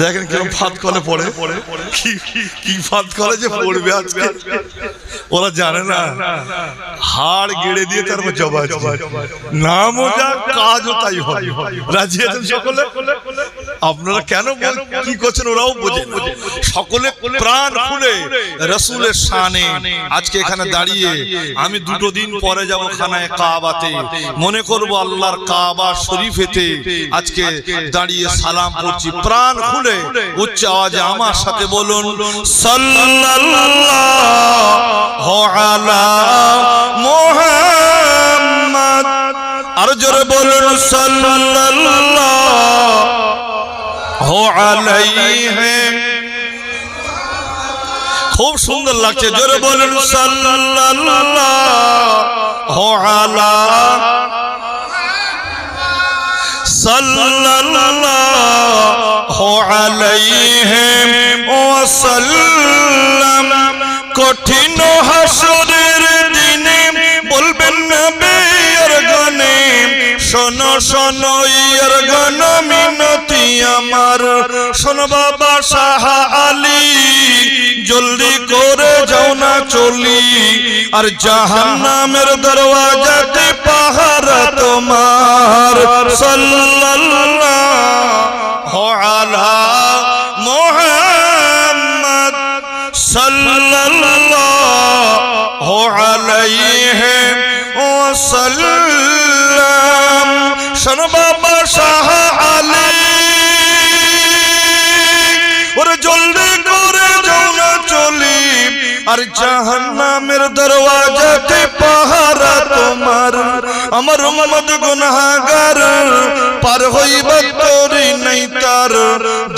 দেখেন কীরকম ফাঁদ কলে পড়ে। কি কি ফাঁদ কলে যে পড়বে আজকে। ওরা জানে না। হাড় গেড়ে দিয়ে তারপর জবা নামও যা কাজও তাই হয় রাজি আছেন সকলে? আপনারা কেন কি করছেন ওরাও বোঝে সকলে প্রাণ খুলে রসুলের শানে আজকে এখানে দাঁড়িয়ে আমি দুটো দিন পরে যাব খানায় কাবাতে। মনে করব আল্লাহর কাবা শরীফেতে আজকে দাঁড়িয়ে সালাম করছি। প্রাণ খুলে উচ্চ আওয়াজে আমার সাথে বলুন সাল্লাল্লাহু আলা মুহাম্মদ। আর জোরে বলুন সাল্লাল্লাহু আলাইহি। খুব সুন্দর লাগছে, জোরে বলুন, সাল্লাল্লাহু আলা সাল্লাল্লাহু আলাইহি ওয়াসাল্লাম। কঠিন হাসরের দিনে বলবেন নবী আর গানে শোনো শোনো, ইয়ার গান আমার শোনো বাবা সাহা আলী, জলদি করে যাও না চলি। আর জাহান্নামের দরওয়াজাতে পাহারা তোমার। সাল্লাল্লাহু আর জাহান্নামের দরওয়াজাতে পাহারা তোমার? আমার উম্মত গুনাহগার পার হইবা তোরি নাই তার।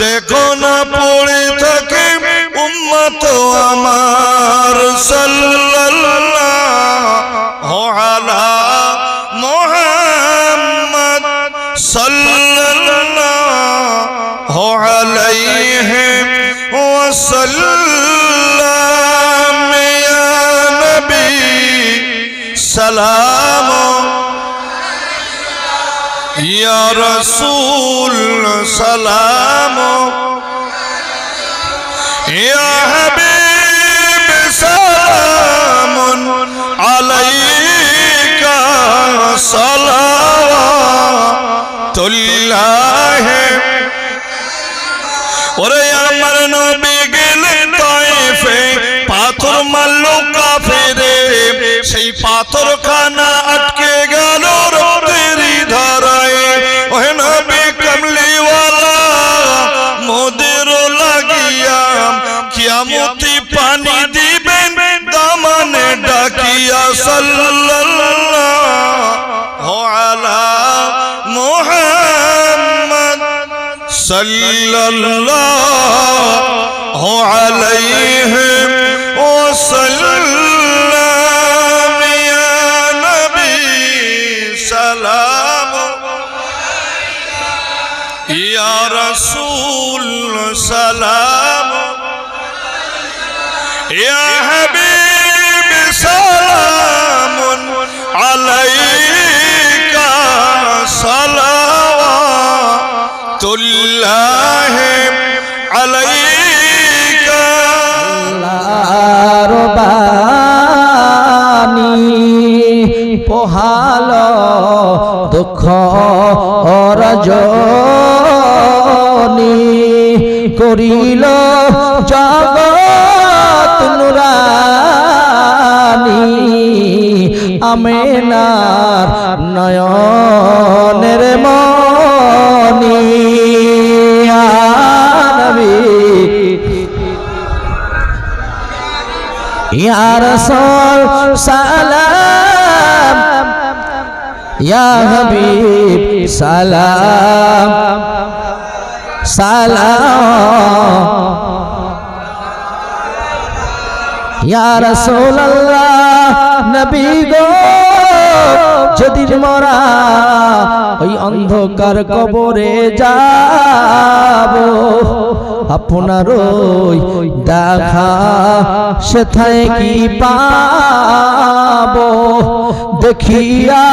দেখো না, পড়ে থাকে উম্মত আমার সাল্লাল্লাহু আলা মুহাম্মদ সাল্লাল্লাহু আলাইহি ওয়াসাল্লাম। নবী সালাম। ইয়া রাসূল সালাম। ইয়া হাবিব সালাম। আলাইকা সালাওয়াতুল্লাহ ওরে আমার নবী সেই পাথর খানা আটকে গেল রক্তেরই ধারায় ওহে নবী কমলিওয়ালা মোদের লাগিয়া কিয়ামতি পানি দিবেন দামানে ডাকিয়া সাল্লাল্লাহু আলা মুহাম্মদ সাল্লাল্লাহু ইয়া রাসূল সালাম। ইয়া হাবিব সালাম আলাইকা সালাওয়াতুল্লাহ আলাইকা। আল্লাহর বাণী পোহাল দুঃখ রজনী করিল, জগৎ নুরানি আমেনার নয়নের মনি। আ নবী। ইয়া রাসূল সালাম। ইয়া হাবিব সালাম। সালাম। নবী গো, যেদিন মরা, ওই অন্ধকার কবরে যাব। আপনার ওই দেখা সেথায় কি পাব? দেখিয়া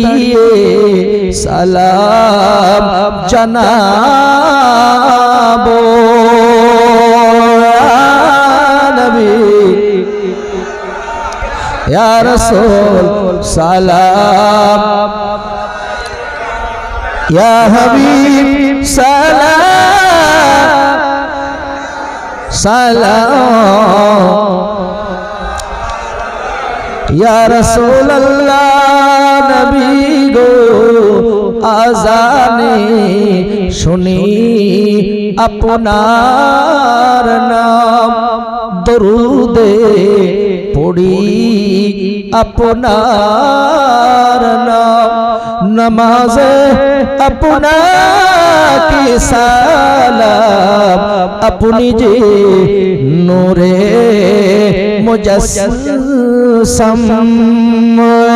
দাঁড়িয়ে সালাম জানাব। নবী। রাসূল সালাম। হাবিব সালাম। সালাম। ইয়া রাসূলুল্লাহ। গো আজানে শুনি আপনার নাম। দরুদে পড়ি আপনার নাম। নমাজে আপনাকে সালাম, আপনি যে নূরে মুজসম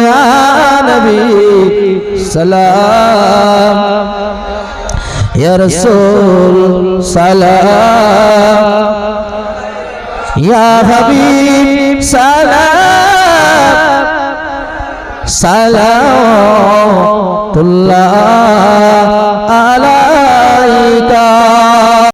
ইয়া নবী সালাম, ইয়া রাসূল সালাম, ইয়া হাবিব সালাম সালাতুল্লাহ রাইতা